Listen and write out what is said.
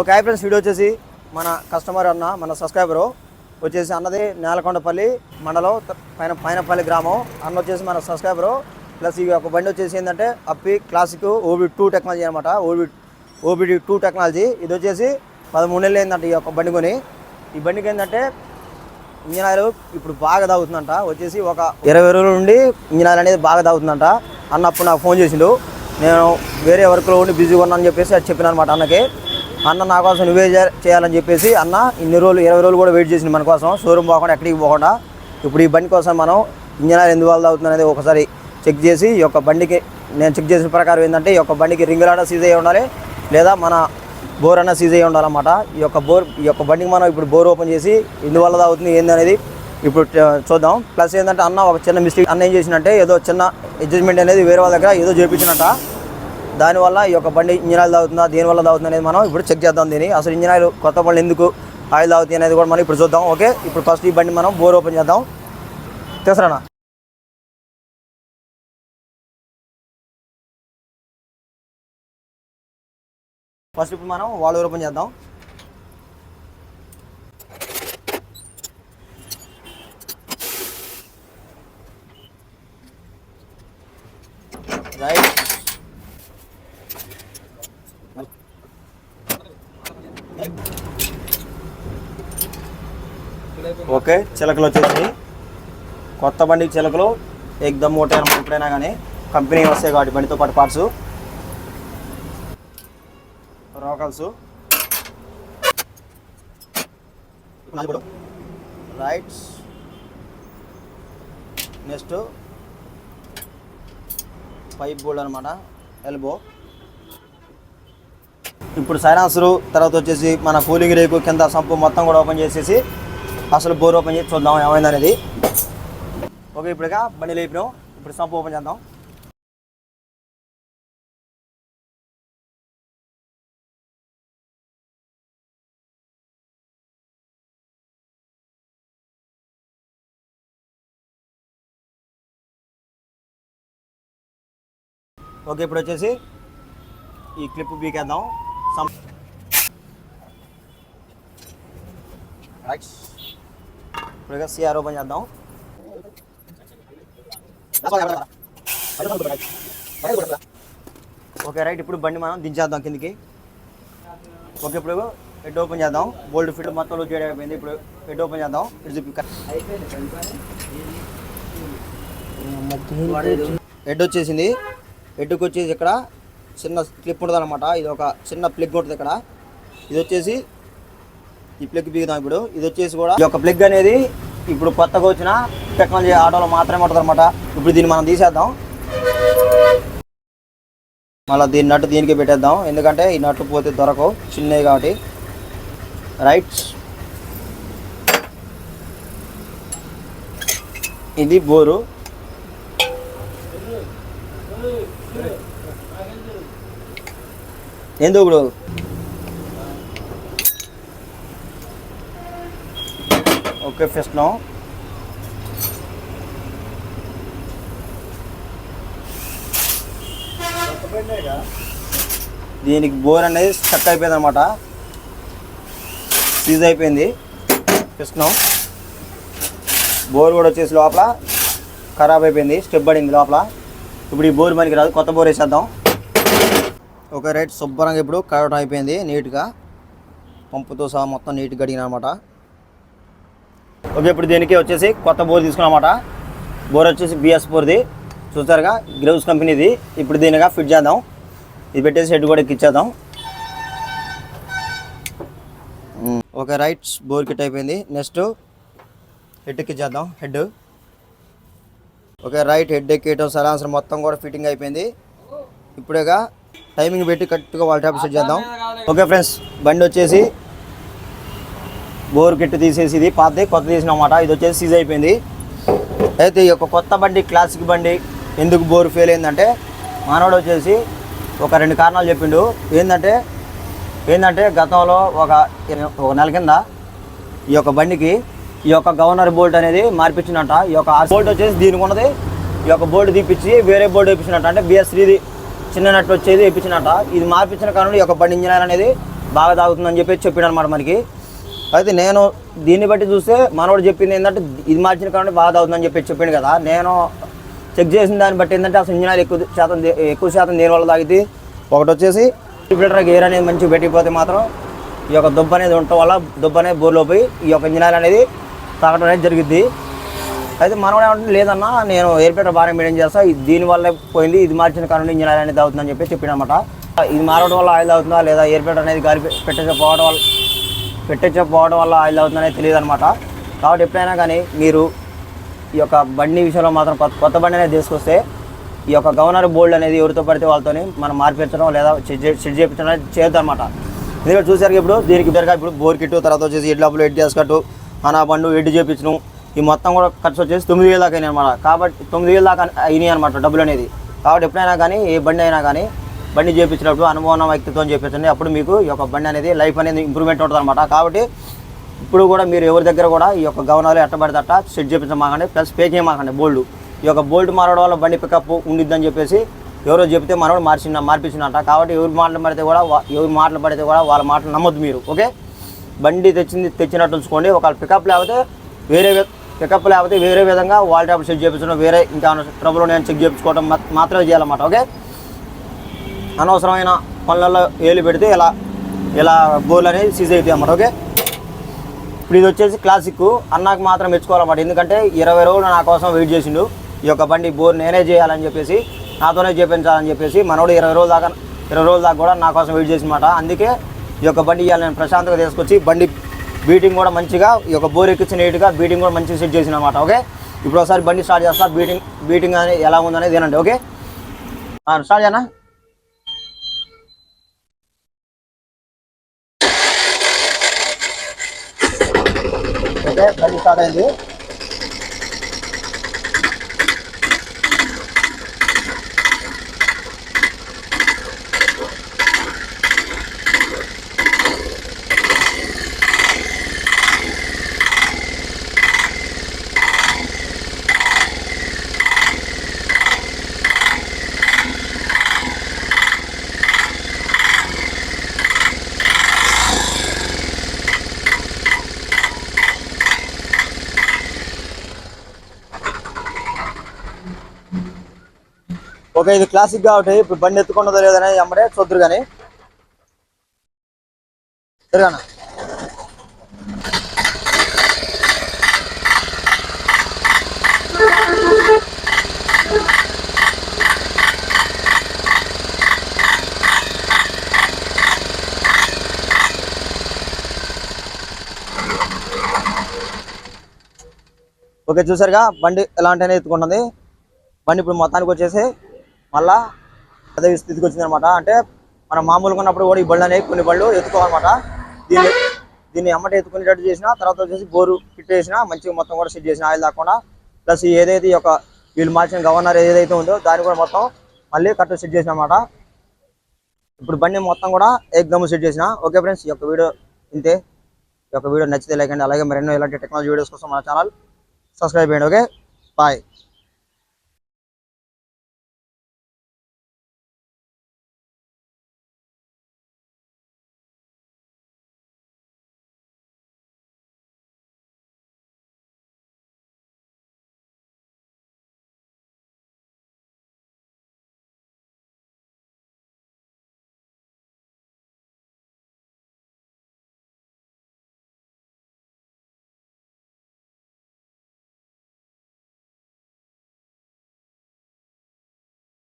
ఒక hi friends video వచ్చేసి మన కస్టమర్ అన్న మన సబ్స్క్రైబరు వచ్చేసి అన్నది నేలకొండపల్లి మండలం పైన పైనపల్లి గ్రామం. అన్న వచ్చేసి మన సబ్స్క్రైబరు. ప్లస్ ఈ యొక్క బండి వచ్చేసి ఏంటంటే అప్పి క్లాసిక్ ఓబి టూ టెక్నాలజీ అనమాట ఓబి ఓబిడి టూ టెక్నాలజీ. ఇది వచ్చేసి పదమూడు నెలలు ఏంటంటే ఈ యొక్క బండి కొని. ఈ బండికి ఏంటంటే ఇంజిన్ ఆయిల్ ఇప్పుడు బాగా తాగుతుందంట. వచ్చేసి ఒక ఇరవై రోజుల నుండి ఇంజిన్ ఆయిల్ అనేది బాగా తాగుతుందంట. అన్న అప్పుడు నాకు ఫోన్ చేసిండు. నేను వేరే వర్క్లో ఉండి బిజీగా ఉన్నానని చెప్పేసి అది చెప్పిన అనమాట అన్నకి. అన్న నా కోసం నువ్వే చేయాలని చెప్పేసి అన్న ఇన్ని రోజులు ఇరవై రోజులు కూడా వెయిట్ చేసింది మన కోసం. షోరూమ్ పోకుండా ఎక్కడికి పోకుండా. ఇప్పుడు ఈ బండి కోసం మనం ఇంజిన్ ఆయిల్ ఎందువల్ల అవుతుంది అనేది ఒకసారి చెక్ చేసి ఈ యొక్క బండికి నేను చెక్ చేసిన ప్రకారం ఏంటంటే ఈ యొక్క బండికి రింగ్ సీజ్ అయ్యి ఉండాలి. లేదా మన బోర్ అన్న సీజ్ అయ్యి ఉండాలన్నమాట. ఈ యొక్క బోర్ ఈ యొక్క బండికి మనం ఇప్పుడు బోర్ ఓపెన్ చేసి ఎందువల్ల అవుతుంది ఏంది అనేది ఇప్పుడు చూద్దాం. ప్లస్ ఏంటంటే అన్న ఒక చిన్న మిస్టేక్ అన్న ఏం చేసినట్టే ఏదో చిన్న అడ్జస్ట్మెంట్ అనేది వేరే వాళ్ళ దగ్గర ఏదో చేయించినట్ట దానివల్ల ఈ యొక్క బండి ఇంజిన్ ఆయిల్ తాగుతుందా దీనివల్ల తాగుతుంది అనేది మనం ఇప్పుడు చెక్ చేద్దాం దీన్ని. అసలు ఇంజిన్ ఆయిల్ కొత్త బండ్లు ఎందుకు ఆయిల్ తాగుతాయి అనేది కూడా మనం ఇప్పుడు చూద్దాం. ఓకే? ఇప్పుడు ఫస్ట్ ఈ బండి మనం బోర్ ఓపెన్ చేద్దాం. తెలుసరానా ఫస్ట్ ఇప్పుడు మనం వాళ్ళు ఓపెన్ చేద్దాం. రైట్ ఓకే చిలకలు వచ్చేసి కొత్త బండికి చిలకలు ఎగ్దమ్ ఒకటే ఎప్పుడైనా కానీ కంపెనీ వస్తాయి కాబట్టి బండితో పాటు పార్ట్స్ రోకల్స్. రైట్స్ నెక్స్ట్ పైప్ బోల్డ్ అనమాట ఎల్బో ఇప్పుడు సైనాన్సరు తర్వాత వచ్చేసి మన కూలింగ్ రేకు కింద సంపు మొత్తం కూడా ఓపెన్ చేసేసి అసలు బోర్ ఓపెన్ చేసి చూద్దాం ఏమైంది అనేది ఓకే ఇప్పుడుగా బండి లేపినాం. ఇప్పుడు సంప్ ఓపెన్ చేద్దాం. ఓకే ఇప్పుడు వచ్చేసి ఈ క్లిప్ బీకేద్దాం సం ఇప్పుడు సిఆర్ ఓపెన్ చేద్దాం ఓకే రైట్ ఇప్పుడు బండి మనం దించేద్దాం కిందికి. ఓకే ఇప్పుడు హెడ్ ఓపెన్ చేద్దాం. బోల్డ్ ఫిట్ మొత్తం లూజ్ చేయడం అయిపోయింది. ఇప్పుడు హెడ్ ఓపెన్ చేద్దాం. ఇటు చూపి. హెడ్ వచ్చేసింది. హెడ్కి వచ్చేసి ఇక్కడ చిన్న క్లిప్ ఉంటుంది అనమాట ఇది ఒక చిన్న ప్లగ్ ఉంటుంది ఇక్కడ. ఇది వచ్చేసి ఈ ప్లగ్ బిగుదాం ఇప్పుడు. ఇది వచ్చేసి కూడా ఈ యొక్క ప్లగ్ అనేది ఇప్పుడు కొత్తగా వచ్చిన టెక్నాలజీ ఆటోలో మాత్రమే ఉంటుంది అనమాట ఇప్పుడు దీన్ని మనం తీసేద్దాం. మళ్ళీ దీని నట్టు దీనికి పెట్టేద్దాం. ఎందుకంటే ఈ నట్టు పోతే దొరకవు. చిన్నవి కాబట్టి. రైట్ ఇది బోరు. ఎందుకు ఇప్పుడు? ఓకే ఫస్ట్ నో దీనికి బోర్ అనేది స్టక్ అయిపోయింది అనమాట సీజ్ అయిపోయింది. ఫస్ట్ నో బోర్ కూడా వచ్చేసి లోపల ఖరాబ్ అయిపోయింది స్టెప్ పడింది లోపల. ఇప్పుడు ఈ బోర్ మనకి రాదు కొత్త బోర్ వేసేద్దాం. ఓకే రైట్ శుభ్రంగా ఇప్పుడు కడవడం అయిపోయింది నీట్గా పంపుతో సహా మొత్తం నీట్గా కడిగిన అనమాట ఓకే ఇప్పుడు దీనికి వచ్చేసి కొత్త బోర్ తీసుకున్నమాట. బోర్ వచ్చేసి బిఎస్ బోర్ది చూస్తారుగా గ్రౌస్ కంపెనీది. ఇప్పుడు దీనిగా ఫిట్ చేద్దాం. ఇది పెట్టేసి హెడ్ కూడా ఎక్కిచ్చేద్దాం. ఓకే రైట్ బోర్ కిట్ అయిపోయింది. నెక్స్ట్ హెడ్ ఎక్కిచ్చేద్దాం. హెడ్. ఓకే రైట్ హెడ్ ఎక్కేయటం సరాసరి మొత్తం కూడా ఫిట్టింగ్ అయిపోయింది. ఇప్పుడేగా టైమింగ్ పెట్టి కరెక్ట్గా వాళ్ళ ట్యాప్ సెట్ చేద్దాం. ఓకే ఫ్రెండ్స్ బండి వచ్చేసి బోర్ కిట్ తీసేసి ఇది పాతది కొత్త తీసినమాట ఇది వచ్చేసి సీజ్ అయిపోయింది. అయితే ఈ యొక్క కొత్త బండి క్లాసిక్ బండి ఎందుకు బోర్ ఫెయిల్ అయిందంటే మానవుడు వచ్చేసి ఒక రెండు కారణాలు చెప్పిండు. ఏంటంటే ఏంటంటే గతంలో ఒక ఒక నెల కింద ఈ యొక్క బండికి ఈ యొక్క గవర్నర్ బోల్ట్ అనేది మార్పించినట్ట ఈ యొక్క బోల్ట్ వచ్చేసి దీనికి ఉన్నది. ఈ యొక్క బోల్ట్ తీపిచ్చి వేరే బోల్ట్ వేయించినట్ట అంటే బిఎస్ త్రీది చిన్న నట్టు వచ్చేది వేయించినట్ట ఇది మార్పించిన కారణం ఈ యొక్క బండి ఇంజనీర్ అనేది బాగా తాగుతుందని చెప్పి చెప్పిండు అనమాట మనకి. అయితే నేను దీన్ని బట్టి చూస్తే మనోడు చెప్పింది ఏంటంటే ఇది మార్చిన కారణం బాగా అవుతుందని చెప్పి చెప్పిండు కదా. నేను చెక్ చేసిన దాన్ని బట్టి ఏంటంటే అసలు ఇంజిన్ ఎక్కువ శాతం ఎక్కువ శాతం దేని వల్ల తాగితే ఒకటి వచ్చేసి ఫిల్టర్ గేర్ అనేది మంచిగా పెట్టిపోతే మాత్రం ఈ యొక్క దుబ్బ అనేది ఉండటం వల్ల దుబ్బ అనేది బోర్లో పోయి ఈ యొక్క ఇంజిన్ అనేది తాగడం అనేది జరిగింది అయితే మనోడు ఏమంటే లేదన్నా నేను ఎయిర్ ఫిల్టర్ బాగా మెయింటైన్ చేస్తా ఇది దీని పోయింది ఇది మార్చిన కారణం ఇంజిన్ అనేది అవుతుందని చెప్పి చెప్పినమాట ఇది మారడం వల్ల ఆయిల్ అవుతుందా లేదా ఎయిర్ ఫిల్టర్ అనేది గాలి పెట్టకపోవడం వల్ల పెట్టించకపోవడం వల్ల ఆయిల్ అవుతుందనే తెలియదు అనమాట కాబట్టి ఎప్పుడైనా కానీ మీరు ఈ యొక్క బండి విషయంలో మాత్రం కొత్త కొత్త బండి అనేది తీసుకొస్తే ఈ యొక్క గవర్నర్ బోల్డ్ అనేది ఎవరితో పడితే వాళ్ళతోని మనం మార్పించడం లేదా సెట్ చేయించడం అనేది చేయొద్దు అనమాట ఎందుకంటే చూసారు ఇప్పుడు దీనికి దగ్గర ఇప్పుడు బోర్ కిట్టు తర్వాత వచ్చేసి ఎడ్ ఎడ్ చేసుకట్టు అనా బండు ఎడ్ చేయించడం ఈ మొత్తం కూడా ఖర్చు వచ్చేసి తొమ్మిది వేల దాకా అయినాయి అనమాట కాబట్టి తొమ్మిది వేల దాకా అయినాయి అనమాట డబ్బులు అనేది. కాబట్టి ఎప్పుడైనా కానీ ఏ బండి అయినా కానీ బండి చేయించినప్పుడు అనుభవం వ్యక్తిత్వం చేయించండి అప్పుడు మీకు ఈ యొక్క బండి అనేది లైఫ్ అనేది ఇంప్రూవ్మెంట్ ఉంటుంది అనమాట కాబట్టి ఇప్పుడు కూడా మీరు ఎవరి దగ్గర కూడా ఈ యొక్క గవనాలు ఎట్టబడితే సెట్ చేయించమాకండి ప్లస్ పే మాకండి బోల్డ్. ఈ యొక్క బోల్డ్ మారడం వల్ల బండి పికప్ ఉండిద్దని చెప్పేసి ఎవరో చెప్తే మనోడు మార్చిన మార్పించినట్ట కాబట్టి ఎవరి మాటలు పడితే కూడా ఎవరు ఎవరి మాటలు పడితే కూడా వాళ్ళ మాటలు నమ్మొద్దు మీరు ఓకే? బండి తెచ్చింది తెచ్చినట్టు ఉంచుకోండి. ఒకవేళ పికప్ లేకపోతే వేరే పికప్ లేకపోతే వేరే విధంగా వాల్ ట్యాప్ సెట్ చేయించడం వేరే ఇంకా ట్రబుల్ ఉన్నాయని చెక్ చేయించుకోవడం మాత్రమే చేయాలన్నమాట ఓకే? అనవసరమైన పనులలో ఏలు పెడితే ఇలా ఇలా బోర్లు అనేది సీజ్ అవుతాయి అన్నమాట ఓకే ఇప్పుడు ఇది వచ్చేసి క్లాసిక్ అన్నాకు మాత్రం మెచ్చుకోవాలన్నమాట. ఎందుకంటే ఇరవై రోజులు నా కోసం వెయిట్ చేసిండు. ఈ యొక్క బండి బోర్ నేనే చేయాలని చెప్పేసి నాతోనే చేపించాలని చెప్పేసి మనోడు ఇరవై రోజుల దాకా ఇరవై రోజుల దాకా కూడా నా కోసం వెయిట్ చేసినమాట అందుకే ఈ యొక్క బండి ఇవ్వాలి నేను ప్రశాంతంగా తీసుకొచ్చి బండి బీటింగ్ కూడా మంచిగా ఈ యొక్క బోర్ ఎక్కించి నీట్గా బీటింగ్ కూడా మంచిగా సెట్ చేసిన అనమాట ఓకే ఇప్పుడు ఒకసారి బండి స్టార్ట్ చేస్తా బీటింగ్ బీటింగ్ అనేది ఎలా ఉందనేది ఏనండి ఓకే స్టార్ట్ చేయనా ఓకే బండి స్టార్ట్ అయింది ఓకే ఇది క్లాసిక్ కాబట్టి ఇప్పుడు బండి ఎత్తుకున్నదో లేదని అమ్మడే చూద్దరు కానీ తిరగానా ఓకే చూసారుగా? బండి ఎలాంటి ఎత్తుకుంటుంది. బండి ఇప్పుడు మొత్తానికి వచ్చేసి మళ్ళా అదే స్థితికి వచ్చింది అనమాట అంటే మనం మామూలుగా ఉన్నప్పుడు కూడా ఈ బళ్ళు అనేవి కొన్ని బళ్ళు ఎత్తుకోవాలన్నమాట. దీన్ని దీన్ని ఎమ్మట ఎత్తుకునేటట్టు చేసిన తర్వాత వచ్చేసి బోరు ఫిట్ చేసిన మంచిగా మొత్తం కూడా సెట్ చేసిన ఆయిల్ కాకుండా ప్లస్ ఏదైతే ఈ యొక్క వీళ్ళు మార్చిన గవర్నర్ ఏదైతే ఉందో దాన్ని కూడా మొత్తం మళ్ళీ కరెక్ట్ సెట్ చేసిన అనమాట ఇప్పుడు బండి మొత్తం కూడా ఎగ్దమ్ సెట్ చేసిన. ఓకే ఫ్రెండ్స్ ఈ యొక్క వీడియో ఇంతే. ఈ యొక్క వీడియో నచ్చితే లైక్ అండి అలాగే మరెన్నో ఇలాంటి టెక్నాలజీ వీడియోస్ కోసం మన ఛానల్ సబ్స్క్రైబ్ చేయండి. ఓకే? బాయ్.